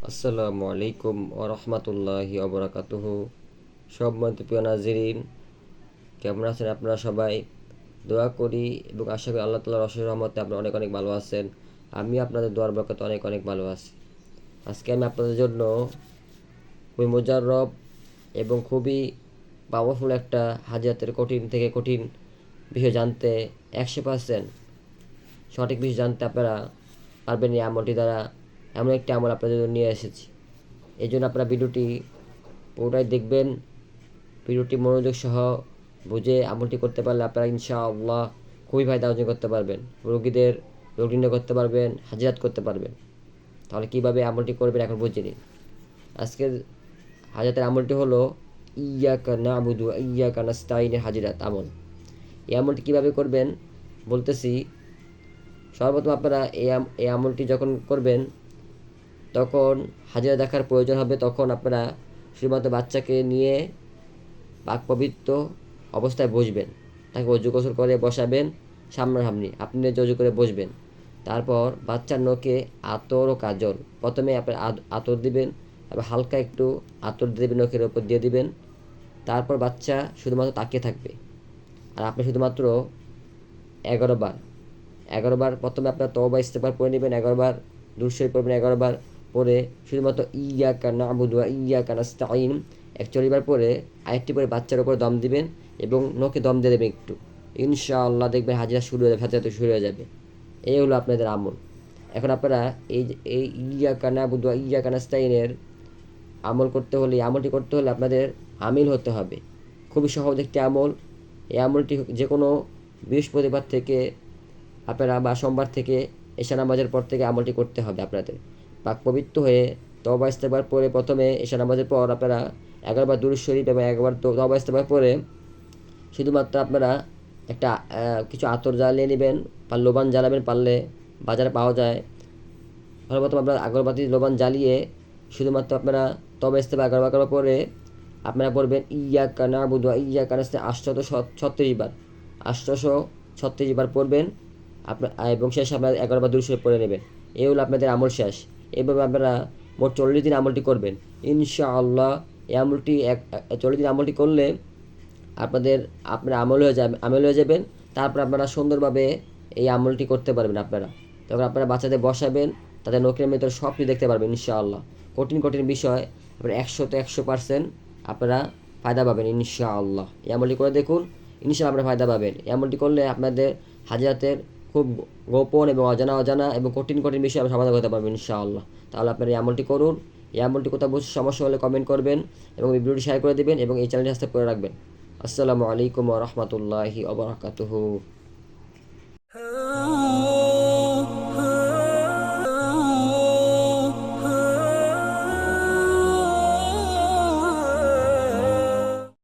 আসসালামু আলাইকুম ও রহমতুল্লাহি অবরাকাতুহ সব প্রিয় নাজিরিন কেমন আছেন আপনারা সবাই দোয়া করি এবং আশা করি আল্লাহ তালার অশেষ রহমতে আপনারা অনেক অনেক ভালো আছেন আমি আপনাদের দোয়ার বরকতে অনেক অনেক ভালো আছি আজকে আমি আপনাদের জন্য খুবই মোজাররব এবং খুবই পাওয়ারফুল একটা হাজিয়াতের কঠিন থেকে কঠিন বিষয় জানতে একশো পার্সেন্ট সঠিক বিষয় জানতে আপনারা পারবেন এই আমলটি দ্বারা। এমন একটি আমল আপনাদের জন্য নিয়ে এসেছি। এই জন্য আপনারা ভিডিওটি পুরোটাই দেখবেন। ভিডিওটি মনোযোগ সহ বুঝে আমলটি করতে পারলে আপনারা ইনশাআল্লাহ খুবই ফায়দা অর্জন করতে পারবেন। রোগীদের রোগ নির্ণয় করতে পারবেন, হাজিরাত করতে পারবেন। তাহলে কীভাবে আমলটি করবেন এখন বুঝে নিন। আজকের হাজাতের আমলটি হলো ইয়াকা না বুধু ইয়াকা নাস্তাইনের হাজিরাত আমল। এই আমলটি কীভাবে করবেন? বলতেছি, সর্বপ্রথম আপনারা এই আম- এই আমলটি যখন করবেন, তখন হাজিরা দেখার প্রয়োজন হবে, তখন আপনারা শুধুমাত্র বাচ্চাকে নিয়ে পাক পবিত্র অবস্থায় বসবেন। তাকে অজু গোসল করে বসাবেন, সামনাসামনি আপনি নিজে অজু করে বসবেন। তারপর বাচ্চার নখে আতর ও কাজল, প্রথমে আপনার আতর দিবেন, তারপর হালকা একটু আতর দেবেন নখের ওপর দিয়ে দিবেন। তারপর বাচ্চা শুধুমাত্র তাকিয়ে থাকবে। আর আপনি শুধুমাত্র এগারো বার এগারো বার প্রথমে আপনার তবা ইস্তেফার পড়ে নেবেন, এগারো বার দুশোই পড়বেন, এগারো বার পরে শুধুমাত্র ইয়া কানা আবুদুয়া ইয়া কানা স্তাইন একচল্লিশ বার পরে আরেকটি করে বাচ্চার উপরে দম দিবেন এবং নখে দম দিয়ে দেবেন একটু। ইনশাআল্লাহ দেখবেন হাজিরা শুরু হয়ে যাবে, হাজিরা শুরু হয়ে যাবে। এই হলো আপনাদের আমল। এখন আপনারা এই এই ইয়া কানা আবুদুয়া ইয়া কানা স্তাইনের আমল করতে হলে আমলটি করতে হলে আপনাদের আমিল হতে হবে। খুবই সহজ একটি আমল। এই আমলটি যে কোনো বৃহস্পতিবার থেকে আপনারা বা সোমবার থেকে এশা নামাজের পর থেকে আমলটি করতে হবে আপনাদের। পাক পবিত্র হয়ে তবা ইস্তেবার পরে প্রথমে এশা নামাজের পর আপনারা এগারোবার দূর শরীফ এবং একবার তবা ইস্তেবার পরে শুধুমাত্র আপনারা একটা কিছু আতর জ্বালিয়ে নেবেন, বা লোবান জ্বালাবেন পারলে বাজারে পাওয়া যায়। সর্বপ্রথম আপনারা আগরবাতি, লোবান জ্বালিয়ে শুধুমাত্র আপনারা তবে ইস্তেফা এগারো বার করার পরে আপনারা পড়বেন ইয়া কানা বুধুয়া ইয়া কানা আটশত ছত্রিশ বার। আটশোশো ছত্রিশ বার পড়বেন। আপনার এবং শেষে আপনার এগারো বার দুশো পড়ে নেবেন। এই হলো আপনাদের আমল শেষ। এভাবে আপনারা মোট চল্লিশ দিন আমলটি করবেন। ইনশাআল্লাহ, এই আমলটি এক চল্লিশ দিন আমলটি করলে আপনাদের, আপনার আমল হয়ে যাবে আমল হয়ে যাবেন। তারপর আপনারা সুন্দরভাবে এই আমলটি করতে পারবেন আপনারা। তখন আপনারা বাচ্চাদের বসাবেন, তাদের নখের ভেতরে সব দেখতে পারবেন ইনশাআল্লাহ। কঠিন কঠিন বিষয়, আপনার একশো তো একশো পার্সেন্ট আপনারা ফায়দা পাবেন, ইনশাআল্লাহ। এই আমলটি করে দেখুন, ইনশাআল্লাহ আপনারা ফায়দা পাবেন। এই আমলটি করলে আপনাদের হাজিরাতের খুব গোপন এবং অজানা অজানা এবং কঠিন কঠিন বিষয় আপনি সমাধান করতে পারবেন ইনশাআল্লাহ। তাহলে আপনারা এই আমলটি করুন। এই আমলটি কোথাও বুঝতে সমস্যা হলে কমেন্ট করবেন এবং ভিডিওটি শেয়ার করে দেবেন এবং এই চ্যানেলটি সাবস্ক্রাইব করে রাখবেন। আসসালামু আলাইকুম রহমতুল্লাহি আবরাকাতুহু